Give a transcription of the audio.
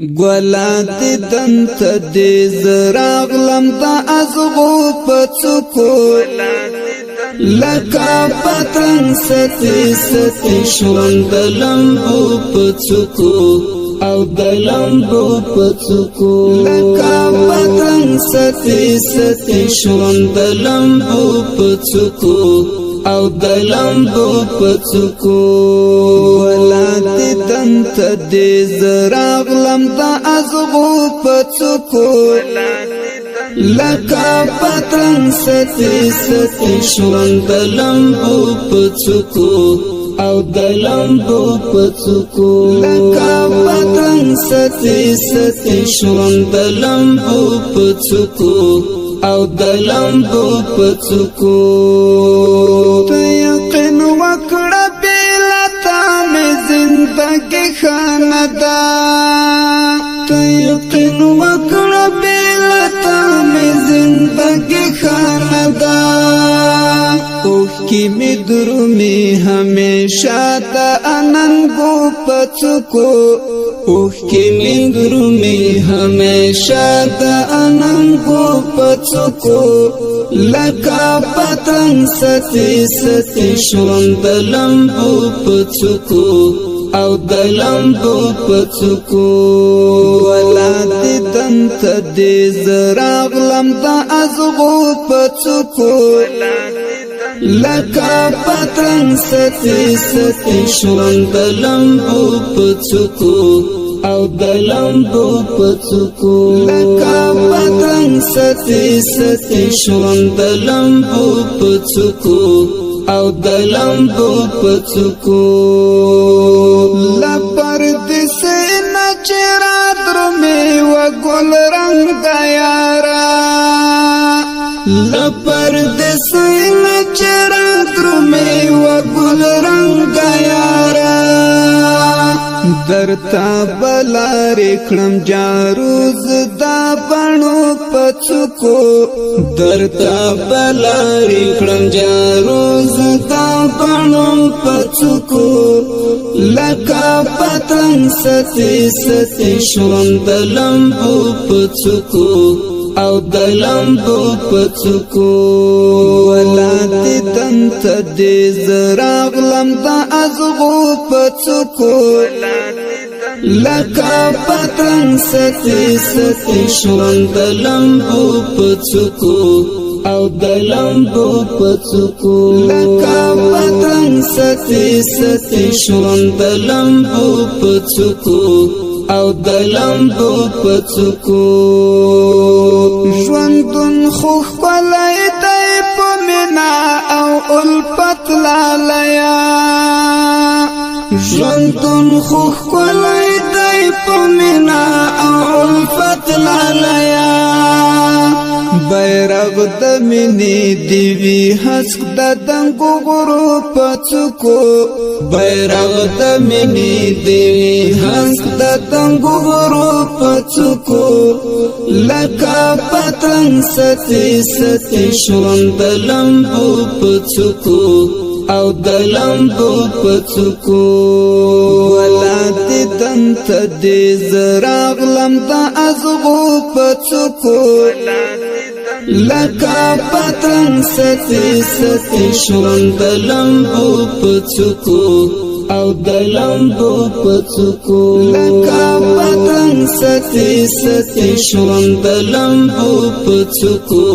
ګلات دنت دې زراغلم د ازغو پڅکو لکا پتنګ ستي ستي شوند لمبو پڅکو او د لمبو پڅکو لکا پتنګ ستي ستي شوند لمبو پڅکو او د لمبو پڅکو ولات دنت دې زراغلم د ازغو پڅکو لکا پتنګ ستي ستي شوند لمبو پڅکو او د لمبو پڅکو لکا پتنګ ستي ستي شوند لمبو پڅکو او د لمبو پڅکو ته یقین وکړه بلا تا مې زندګي خاندا ته یقین وکړه بلا تا مې زندګي خاندا اوه کی می درومي همیشه د اننګو پڅکو اوه کی می درومي همیشه د اننګو پڅکو لکا پتنګ ستي ستي شوند لمبو پڅکو او د لمبو پڅکو ولادت دنت دې زراغلم د ازغو پڅکو لکا پتنګ ستي ستي شوند لمبو پڅکو او د لمبو پڅکو لکا پتنګ ستي ستي شوند لمبو پڅکو او د لمبو پڅکو لپر دې سينه چرات رمي و ګل رنگ د یارا لپر دې سينه درتا بلار کړم جاروز دا بڼو پڅکو. درتا بلار کړم جاروز دا بڼو پڅکو. لکا پتنګ ستي ستي شوند لمبو پڅکو او د لمبو پڅکو ولادت دنت دې زراغلم د ازغو پڅکو لکا پتنګ ستي ستي شوند لمبو پڅکو او د لمبو پڅکو لکا پتنګ ستي ستي شوند لمبو پڅکو او د لمبو پڅکو ژوندون خو خپلای دی په مینا او الفت لالیا ژوندون خو خپلای دی په مینا او الفت لالیا بیرغ د منی دیوی حسک د دنګو غرو پڅکو بیرغ د منی دیوی حسک د دنګو غرو پڅکو لکا پتنګ ستي ستي شوند لمبو پڅکو او د لمبو پڅکو ولات دنت دې زراغلم د ازغو پڅکو لکا پتنګ ستي ستي شوند لمبو پڅکو او د لمبو پڅکو لکا پتنګ ستي ستي شوند لمبو پڅکو